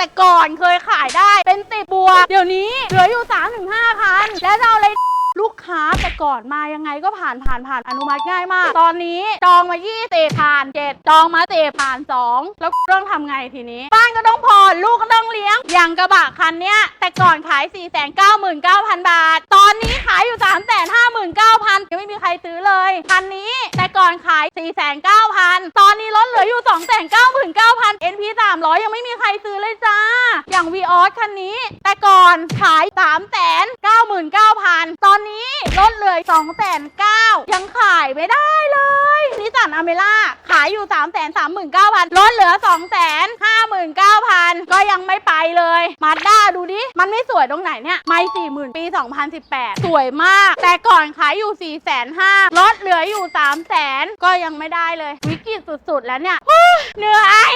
แต่ก่อนเคยขายได้เป็นติบัวเดี๋ยวนี้เหลืออยู่ 3-5คัน แล้วจะเอาอะไรลูกค้าแต่ก่อนมายังไงก็ผ่านผ่านผ่านอนุมัติง่ายมาก ตอนนี้จองมา20ผ่าน7จองมา7ผ่าน 2 แล้วเรื่องทำไงทีนี้ บ้านก็ต้องผ่อนลูกก็ต้องเลี้ยง อย่างกระบะคันเนี้ยแต่ก่อนขาย 4 9 9 0 0 0 บาท ใครซื้อเลยคันนี้แต่ก่อนขาย 49,000 ตอนนี้ลดเหลืออยู่ 299,000 NP 300 ยังไม่มีใครซื้อเลยจ้า อย่าง v ีออสคันนี้ แต่ก่อนขาย 399,000 ตอนนี้ลดเหลือ209,000 ยังขายไม่ได้เลยนิสสันอเมร่าขายอยู่ 339,000 ลดเหลือ 2 19,000 ก็ยังไม่ไปเลยมาด้าดูดิ มันไม่สวยตรงไหนเนี่ย ไม่ 40,000 ปี 2018 สวยมาก แต่ก่อนขายอยู่ 4 5 0 0 0ลดเหลืออยู่300,000 ก็ยังไม่ได้เลย วิกฤตสุดๆ แล้วเนี่ยเหนื่อย